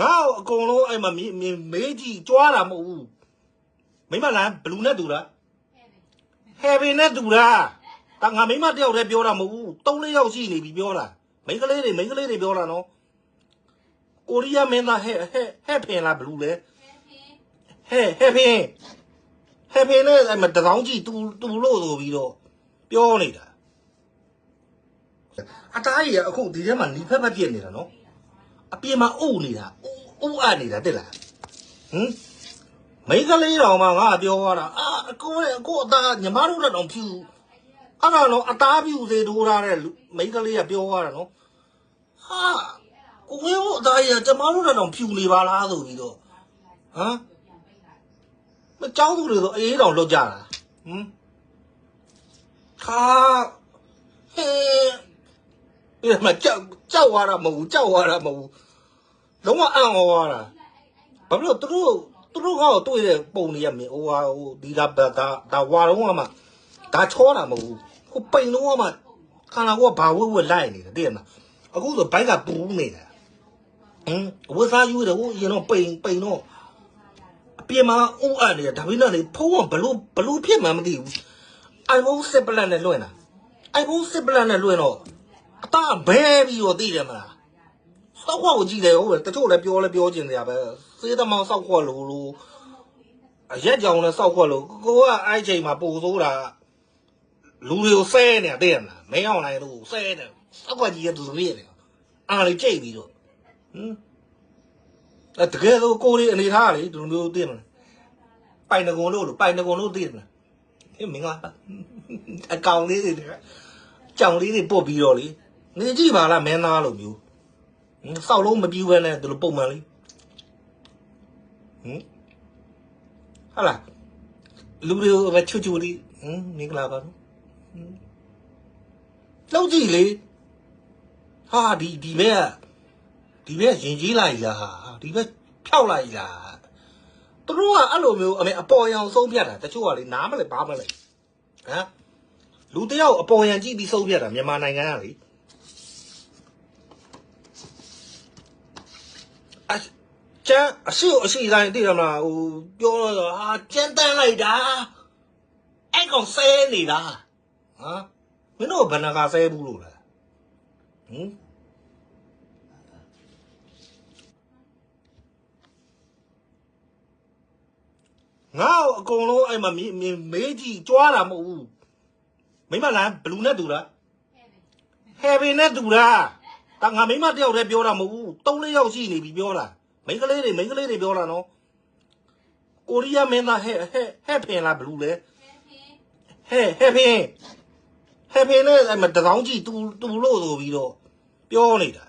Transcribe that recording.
ငါ့ကိုအကုန်လုံးအဲ့မှာမေးမေးမေးကြည့်ကြွားတာမဟုတ်ဘူးမိမလားဘလူးနဲ့တူလားဟဲဘီနဲ့တူလားဒါငါမိမတယောက်တည်းပြောတာမဟုတ်ဘူးသုံးလေးယောက်ရှိနေပြီပြောတာမိန်းကလေးတွေမိန်းကလေးတွေပြောတာနော်ကိုရီးယားမင်းသားဟဲ့ဟဲ့ဟဲ့ဖင်လားဘလူးလဲဟဲ့ဟဲ့ဖင်ဟဲ့ဖင်နဲ့အဲ့မှာတစောင်းကြည့်တူတူလို့ဆိုပြီးတော့ပြောနေတာအသားကြီးကအခုဒီထဲမှာหนีဖက်ဖက်ဖြစ်နေတာနော် အပြင်မှာအုပ်နေတာအုပ်အုပ်အပ်နေတာတဲ့လားဟမ်မိန်းကလေးတော်မှငါပြောသွားတာအာအကိုရဲ့အကိုအသားညီမတို့တော့တောင်ဖြူအဲ့ဒါတော့အသားဖြူစေထိုးထားတဲ့လူမိန်းကလေးကပြောသွားတာနော်ဟာကိုဝင်းတို့အသားကြီးကကျမတို့တော့တောင်ဖြူနေပါလားဆိုပြီးတော့ဟမ်မကြောက်သူတွေဆိုအေးတောင်လွတ်ကြတာဟမ်ဟာဟဲ့ အဲ့မှာကြောက်ကြောက်သွားတာမဟုတ်ဘူးကြောက်သွားတာမဟုတ်ဘူးလုံးဝအံ့ဩသွားတာဘာဖြစ်လို့သူတို့သူတို့ကတော့တွေ့တဲ့ပုံတွေရမင်းဟိုဟာဟိုဒီဒါဒါဒါဝါတော့ကမှဒါချောတာမဟုတ်ဘူးဟိုပိန်တော့ကမှခန္ဓာကိုယ်ကဘာဝဲဝဲလိုက်နေတယ်တည်မလားအခုဆိုဘိုက်ကပူနေတာဟမ်ဝတ်စားယူတယ်ဟိုရင်တော့ပိန်ပိန်တော့ အပြင်မှာဥအပ်နေတယ်ဒါပေမဲ့လေဖုံးကဘလို့ဘလို့ဖြစ်မှန်းမသိဘူးအိုင်ဖုန်းစစ်ပလန်နဲ့လွှင့်တာအိုင်ဖုန်းစစ်ပလန်နဲ့လွှင့်တော့အသားဘဲပြီးတော့သိတယ်မလားစောက်ခွက်ကိုကြည့်တယ်ဟုတ်ပဲတချို့လည်းပြောလဲပြောကျင်ကြပဲစေးသမောင်စောက်ခွက်လို့လို့အရက်ကြောင်လည်းစောက်ခွက်လို့ကိုကအဲ့ချိန်မှာပို့ဆိုးတာလူတွေကိုဆဲနေတာတဲ့မလားမင်းအောင်နိုင်လို့ဆဲတယ်စောက်ခွက်ကြီးရဲ့သူတွေနေအားလေးကြိတ်ပြီးတော့ဟမ်အဲ့တကယ်လို့ကိုလေးအနေထားလေဒီလိုမျိုးသိမလားပိုင်နကုံလို့လို့ပိုင်နကုံလို့သိမလားဟေးမင်္ဂလာအကောင်လေးတွေကြောင်လေးတွေပုတ်ပြီးတော့လေ နေကြည့်ပါလားမင်းသားလို့မျိုးဟင်စောက်လုံးမပြူးပဲနဲ့ဒီလိုပုံမှန်လေးဟင်ဟာလာလူတွေကိုပဲချွတ်ချွတ်လေးဟင်မင်္ဂလာပါနော်ဟင်လောက်ကြည့်လေဟာဒီဒီဘက်ကဒီဘက်ရင်ကြီးလိုက်လားဟာဒီဘက်ဖြောက်လိုက်လားသူတို့ကအဲ့လိုမျိုးအမေအပေါ်ယံဆုံးဖြတ်တာတချို့ကလေနားမလဲဘာမလဲဟမ်လူတယောက်အပေါ်ယံကြည့်ပြီးဆုံးဖြတ်တာမြန်မာနိုင်ငံကလေ အ ကျန်းအရှိကိုအရှိတိုင်းသိရမလားဟိုပြောတော့ဟာကျန်းတန်းလိုက်တာအဲ့ကောင်ဆဲနေတာဟမ်မင်းတို့ဘယ်နှကဆဲဘူးလို့လဲဟမ်ငါ့ကိုအကုန်လုံးအဲ့မှာမေးမေးမေးကြည့်ကြွားတာမဟုတ်ဘူးမိမလားဘလူးနဲ့တူလားဟဲဘီနဲ့တူလားဒါငါမိမတယောက်တည်းပြောတာမဟုတ်ဘူးသုံးလေးယောက်ရှိနေပြီပြောတာ မိန်းကလေးတွေမိန်းကလေးတွေပြောတာနော်ကိုရီးယားမင်းသားဟဲ့ဟဲ့ဟဲ့ဖင်လားဘလူးလဲဟဲ့ဟဲ့ဖင်ဟဲ့ဖင်နဲ့အဲ့မှာတစောင်းကြည့်တူတူလို့ဆိုပြီးတော့ပြောနေတာ